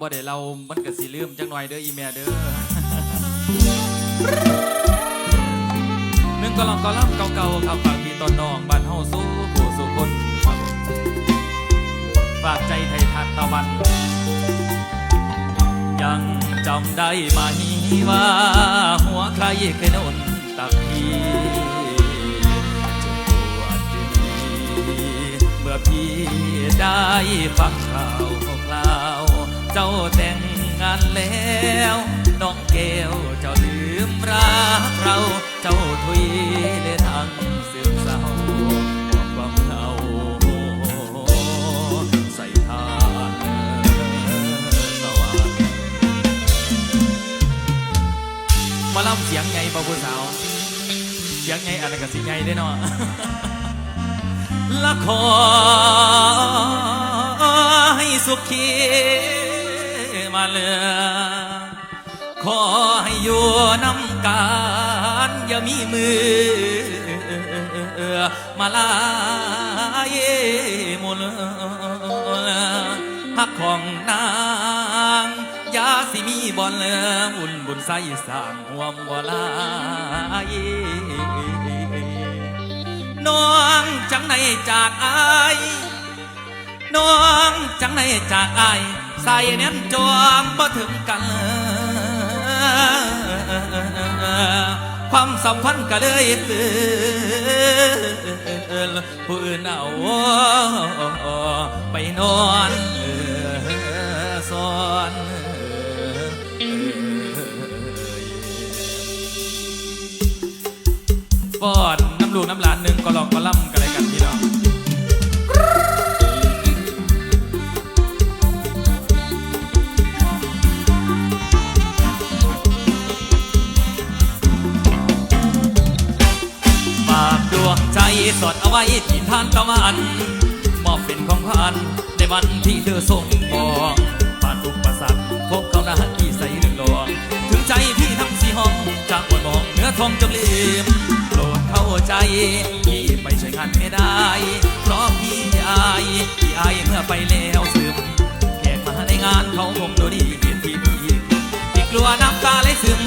บ่ได้เรามันก็สิลืมจังหน่อยเด้ออีแม่เด้อหนึ่งก็ลองก็ล่ำเก่าๆครับฝากพี่ตอนน้องบ้านเฮาสู้ผู้สู้คนครับฝากใจไทยทันตะวัน ยังจำได้ไหมว่า หัวใครเคยนนตักพี่จ็บปวดดีเมื่อพี่ได้ฟังข่าวครา เจ้าแต่งงานแล้วน้องแก้วเจ้าลืมรักเรา เจ้าทุยเลยทางซึมเศร้าบอกความเหงาใส่ทานสว่างหมาล่ำเสียงไงบ่ผู้สาว เสียงไงอันนั้นก็สิไงได้เนาะละขอให้สุขี มาเลือขอให้อยู่นำกันอย่ามีมือ มาลายมนฮักของนางยาสิมีบอลบุญบุญใส่สางห่วมบ่ลายน้องจังไหนจากอายน้องจังไหนจากอาย ใส่เน้นจวงบ่ถึงกัน ความสัมพันธ์ก็เลยเตือนผู้อื่นเอาไปนอน ดเอาไว้ที่ทานตะวันมอบเป็นของขวัญในวันที่เธอส่งบอกผ่านอุประสรรคพบเขาหน้าที่ใส่เรื่องรองถึงใจพี่ทั้งสี่ห้องจากบนมองเนื้อทองจงลืมโปรดเข้าใจพี่ไปใช้งานไม่ได้ เพราะพี่อายพี่อายเมื่อไปแล้วซึมแขกมาในงานเขาคงดูดีเห็นที่พี่ผิดที่กลัวน้ำตาไหลซึม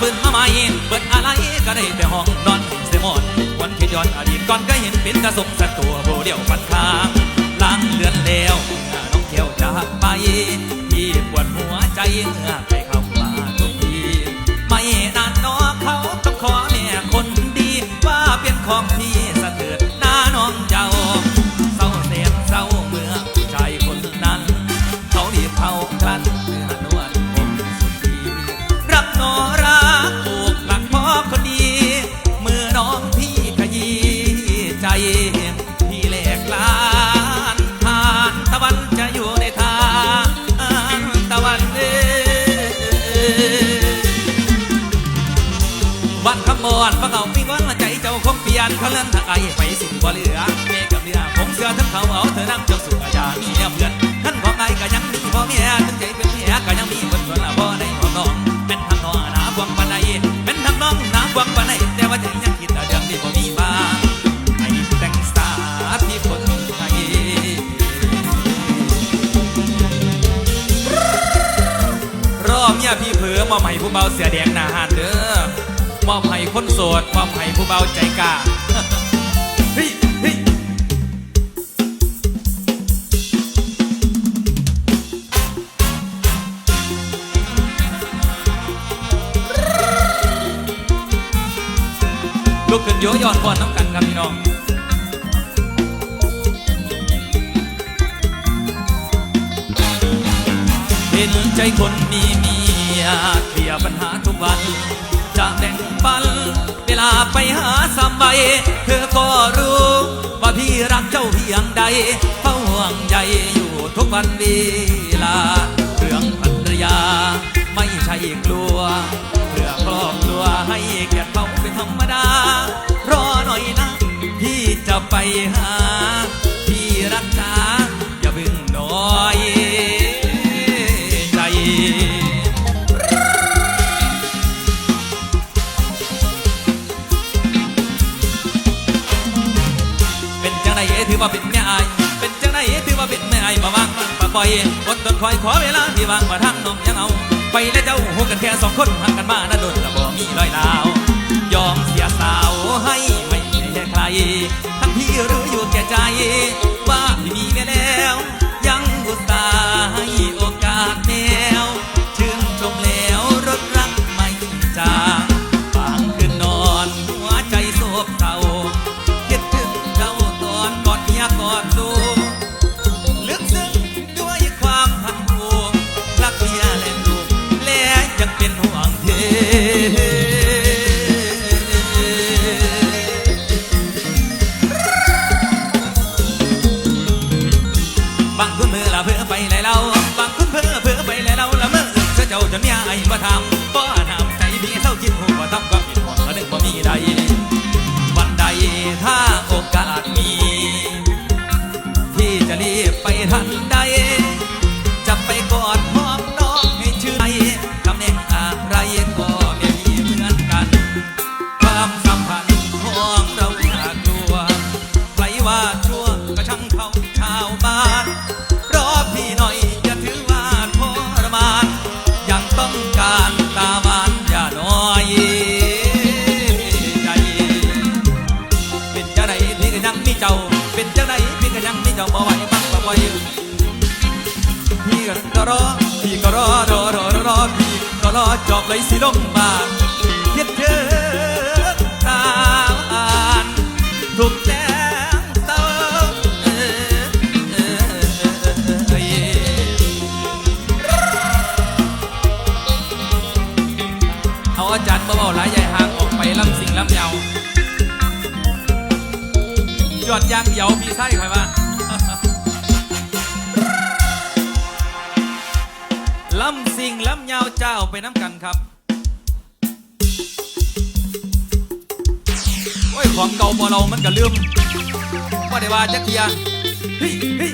ปืนมาใหม่เปิดอะไรก็ได้แต่ห้องนอนเสยหมอนวันคิดย้อนอดีตก่อนก็เห็นเป็นกระสงสัตว์ตัวโบเดียวฟันข้างล้างเลือนแล้วน้องเที่ยวจากไปที่ปวดหัวใจเมื่อใครเข้ามาทุกทีไม่นานน้องเขาต้องขอแม่คนดี ว่าเป็นของพี่สะเทือนหน้าน้องเจ้า ใจพี่แหลกลานทานตะวันจะอยู่ในทางตะวันเอวันคำมอนพระเขามีวันใจเจ้าคงเปลี่ยนเขาเลื่อนทางไอไปสิ่งบ่เหลือเมกับเรือผมเสือทั้งเขาเอาเธอนั่งเจ้าสุขอาญามีเนี่ยเพื่อนท่านของไอก็ยังมีพ่อเมียถึงใจ มอบให้ผู้เบาเสียแดงหนาหานเด้อมอบให้คนโสดมอบให้ผู้เบาใจกล้าลุกขึ้นโยย้อนพอน้ำกันครับพี่น้องเห็นใจคนมีมี ยเคลียร์ปัญหาทุกวัน จะแบ่งปัน เวลาไปหาสามใบเธอก็รู้ ว่าพี่รักเจ้าเพียงใดเฝ้าห่วงใยอยู่ทุกวันเวลา เรื่องภรรยาไม่ใช่กลัวเพื่อครอบครัวให้เกียรติเขาเป็นธรรมดา รอหน่อยนะพี่จะไปหาพี่รักษาอย่าเพึ่งน้อยใจ ถือว่าเป็นแม่อายเป็นจังไหนถือว่าเป็นแม่อายมาวางมันปะปล่อยอดทนคอยขอเวลาที่วางมาทางน้องยังเอา ไปและเจ้าหูกันแค่สองคนห่างกันมาน่าโดนละบ่มีรอยลาวยอมเสียสาวให้ไม่แค่ใครทั้งที่รู้อยู่แก่ใจ ว่าไม่มีแม่แล้ว ยังอุตส่าห์ให้โอกาสแน จอบเลยสิลงมาเฮ็ดเธอตามอ่านทุกแจ้งเต้าเออเออเอเอาอาจารย์มาเบาหลายใหญ่ห่างออกไปลำสิงลำยาวยอดยางเหยาพี่ไส้ใครวะลำสิงลำยาวเจ้าไปน้ำ ยของเก่าบ่เรามันก็ลืมว่าได้ว่าจักเทียเฮ้ยเฮ้ย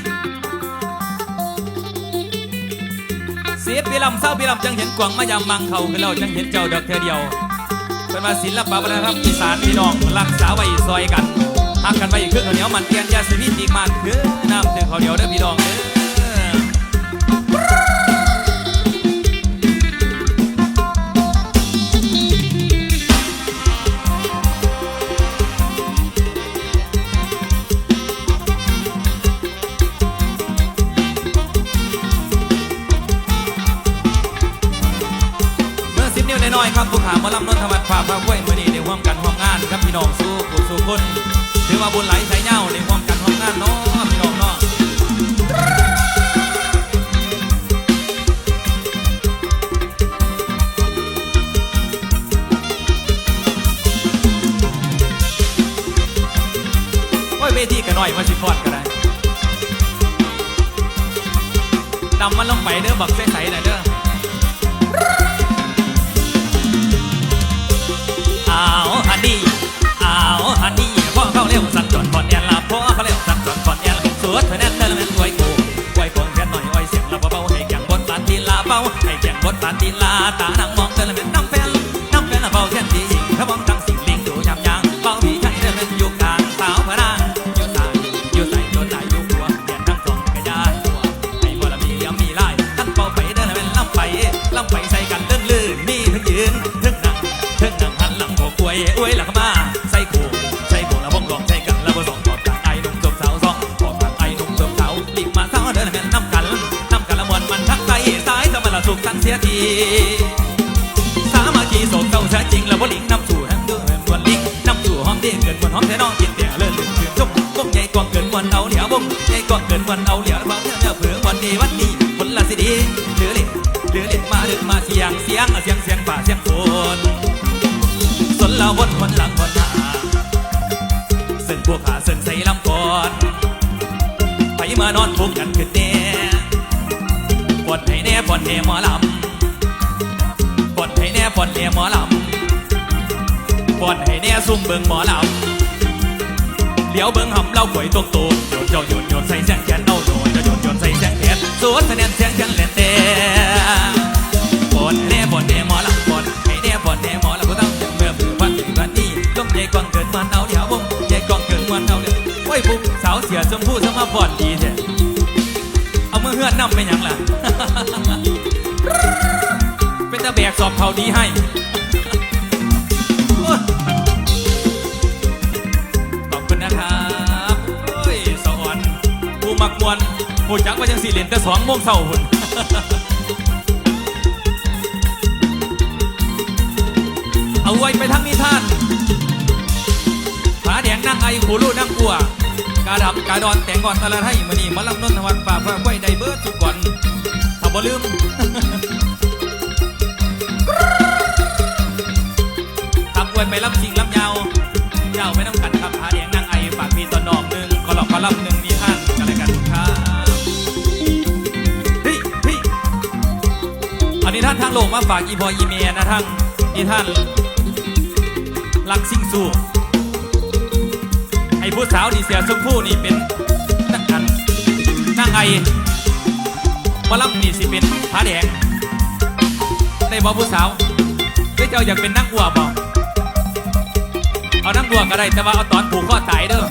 เสียปีลำเศร้าปีลำจังเห็นกวางมายามมังเขาคือเราจังเห็นเจ้าดอกเธอเดียว เป็นมาศิลปะวัฒนธรรมอีสานพี่น้องรักษาไว้ซอยกันหักกันไว้อีกครึ่งข้าวเหนียวมันเตียนยาสีพิษอีมันคือน้ำถึงข้าวเหนียวเด้อพี่น้องเด้อ ครับผู้ขาหมาลำนนทวัฒน์ฝากพาคุ้วยมือนี้ในร่วมกันร่วมงานครับพี่น้องสู้กุสู้คนถือว่าบุญไหลใส่เง่าในร่วมกันร่วมงานเนาะพี่น้องเนาะโอ้ยเวทีกันหน่อยมาสิพอดก็ได้นำมันลงไปเด้อบักใสๆหน่อยเด้อ สั่นจนพอดแอนลาพ่อเขาเร็วสั่นจนพอดแอนสวดเธอแน่นเดินแม่นไว้กูไว้ฟองแค่หน่อยไว้เสียงลาเบาให้แข่งบนสันทีลาเบาให้แข่งบนสันทีลาตานัง วนคนหลังคนหน้าซึ่งพวกขาซึ่งใส่ลำก่อนไปมานอนทุกกันขึ้นแน่ปวดให้แน่ปวดให้หมอลำปอนให้แน่ปอนแน่หมอลำปอนให้แน่ซุ่มเบิ่งหมอลำเลี้ยวเบิ่งหำเล่าข่อยตรงตูนโยนเจ้าโยนโยนใส่แสงแขนเอาโยนจะโยนโยนใส่แสงแขนสวนแนนเสียงแขนแหลนเต้ มื่อมือวันนี้วันนี้ต้องใหญ่กว่างเกินมันเอาเดี๋ยววงใหญ่กว่างเกินมันเอาเดี๋ยวโอ้ยปุ๊บสาวเสียชมพู่สมาบ่อนดีเถอะเอามือเฮือนนำไปยังล่ะ เป็นตะแบกสอบเขาดีให้ขอบคุณนะครับโอ้ยสอนผู้มักมวนผู้จักว่าจังสี่เหรียญแต่สองโมงเศร้าหุ่นเอาไว้ไปทั้งนิทาน ผางนั่งไอขูรูนั่งกัวกาดำกาดอนแต่งก่อนตะละไทยมือนี่มาลำนนทวันฝ่าฝ่าไว้ได้เบิร์ดสุกก่อนถ้าบ่ลืมขับไว้ไปลำชิงลำยาวเจ้าไม่ต้องกันครับผาแดงนั่งไอฝากมีตอนนองหนึ่งก็หลอกก็ลำหนึ่งนิทานกันเลยกันครับเฮ้ยอันนี้ท่านทางโลกมาฝากอีพออีเมนะทั้งนิทานลักซิ่งสู้ไอ้ผู้สาวนี่เสียชมพู่นี่เป็นนักกันนางไอหมาล่ำนี่สิเป็นผาแดงได้บอกผู้สาวได้เจ้าอยากเป็นนักวัวบ่เอานักบัวก็ได้แต่ว่าเอาตอนผูกข้อตายเด้อ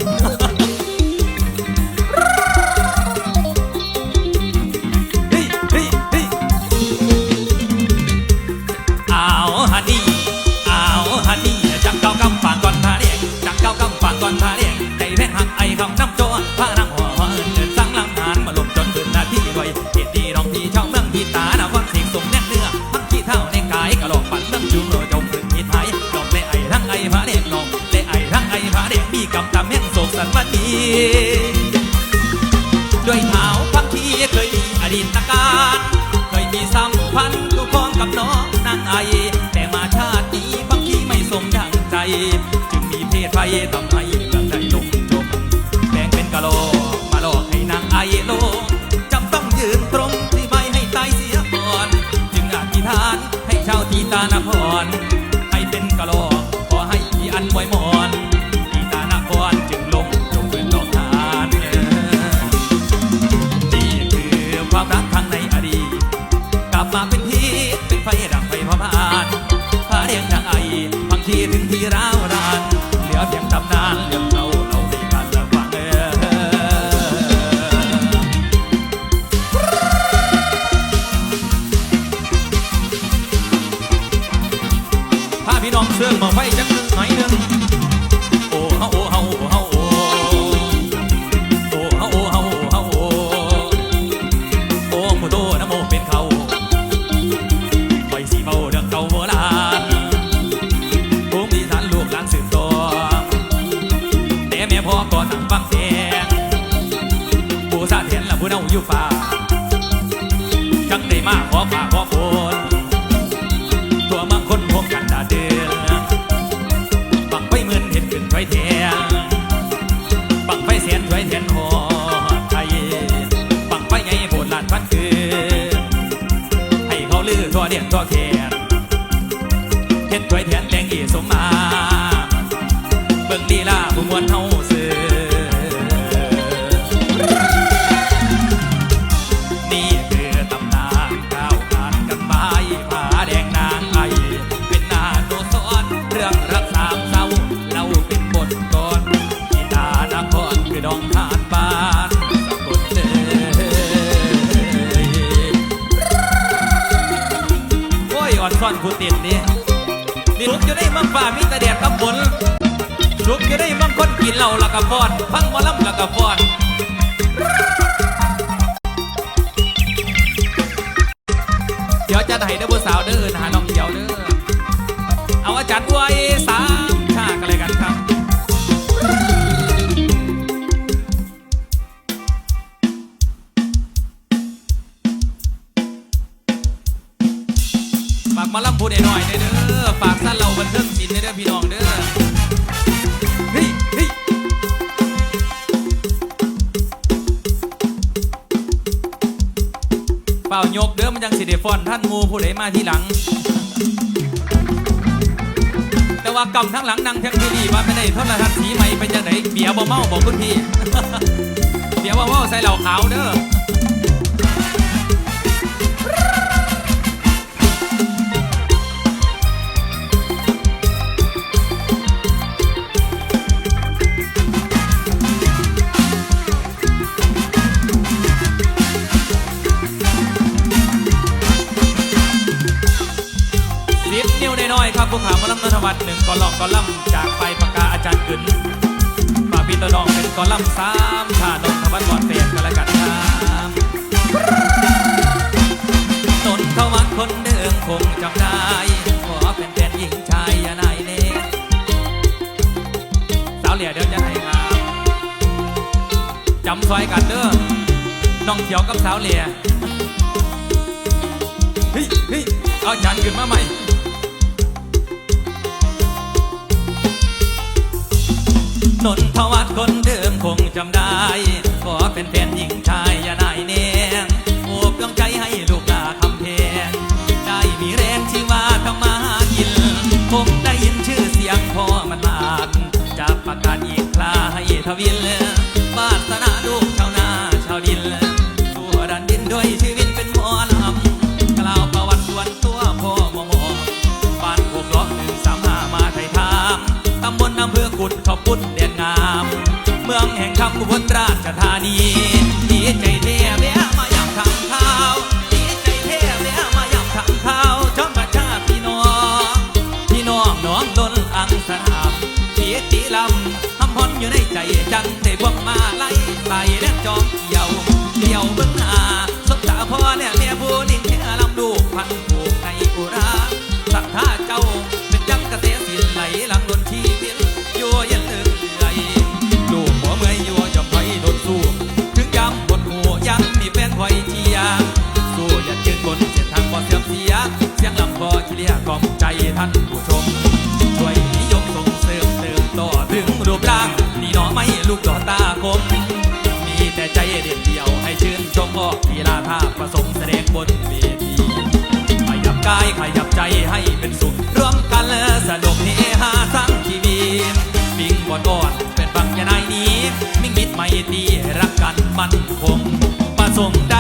ด้วยเท้าพักทีเคยมีอดีตการ เคยมีสัมพันธ์คู่ครองกับน้องนางไอ แต่มาชาตินี้บางทีไม่สมดังใจ จึงมีเพศไฟทำให้เมืองได้ลงจมแดงเป็นกะโหลกมาหลอกให้นางไอโลจำต้องยืนตรงที่ใบให้ตายเสียก่อน จึงอธิษฐานให้ชาวทีตานค มาไฟจักหน่อยนึงโอ้เฮาโอ้เฮาโอ้เฮาโอ้โอ้เฮาโอ้เฮาโอ้เฮาโอ้โอ้โมโตนะโมเป เฮ็ดไว้เทียนแดงอีสมมา เบิ่งลีลาผู้มวลเฮาซื้อนี่คือตำนานก้าวผ่านกันไปผาแดงนางไอเป็นนาโนสอนเรื่องรักสามเศร้าเราเป็นบทกรที่ตานครคือดองทานบ้านสกลเอโอ้ยอ่อนซ่อนผู้ติดนี่นี่ลุก อยู่ได้มังฟ้ามีแต่แดดกับฝนชุกอยู่ได้มังคนกินเหล้าละกับฟอนฟังมอลำละกับฟอนเดี๋ยวจะให้เด้อผู้สาวเด้อหาน้อง ล่ายกเด้อมันยังสิเดฟอนท่านมูผู้ใดมาที่หลัง แต่ว่ากำทั้งหลังนางเพียงพี่ดีว่าไม่ได้ทนละทัศน์สีใหม่เป็นจังไดเบียบ่เมาบอกคุณพี่ เบียบ่เมาใส่เหล่าขาวเด้อ ครับผู้ขามลำนนทวัฒน์หนึ่งกอลองกอลัมจากไปปากกาอาจารย์กึนป่าพี่ตะดองเป็นกอลัมสามชานนทวัฒน์บอดเฟนกันละกันครับนนทวัฒน์คนเดิมคงจำได้ขอเป็นแฟนหญิงชายอย่านายเน่สาวเหลี่ยเดี๋ยวจะให้ครับจำซอยกันเด้อน้องเขียวกับสาวเหลี่ยเฮ้ยเฮ้ยเอาอาจารย์ขึ้นมาใหม่ นนทวัฒน์คนเดิมคงจำได้ ขอเป็นแฟนหญิงชายอย่านายเนงโอบดวงใจให้ลูกลาคำเพงได้มีแรงที่ว่าทำมาหากิน คงได้ยินชื่อเสียงพ่อมันลากจะประกาศอีกคลาให้ทวินบ อำเภอกุดขอบปุ้นเด่นงาม เมืองแห่งคำอุบลราชธานีดีใจเท่แวะมาย่ำทางข้าวดีใจเท่แวะมาย่ำทางข้าวชอบประชาพี่น้อง พี่น้องน้องล้นอังสนามปีติลำทำพอนอยู่ในใจจังได้พวกมาไล่ไต่และจอมเกี่ยวเกี่ยวเบื้องหน้าสบตาพ่อเนี่ยเมียผู้นิ่งแค่ลำลูพันผูก น่อไม่ลูกดอตาคม มีแต่ใจเด็ดเดียวให้ชื่นชมออกกีฬาท่าประสงค์แสดงบนเวทีขยับกายขยับใจให้เป็นสุขร่วมกันเลสนุกเฮฮาทั้งชีวิตปิงบอดกอนเป็นฟังยานายนี้ มิ่งมิดไม่ตีรักกันมั่นคงประสงค์ใด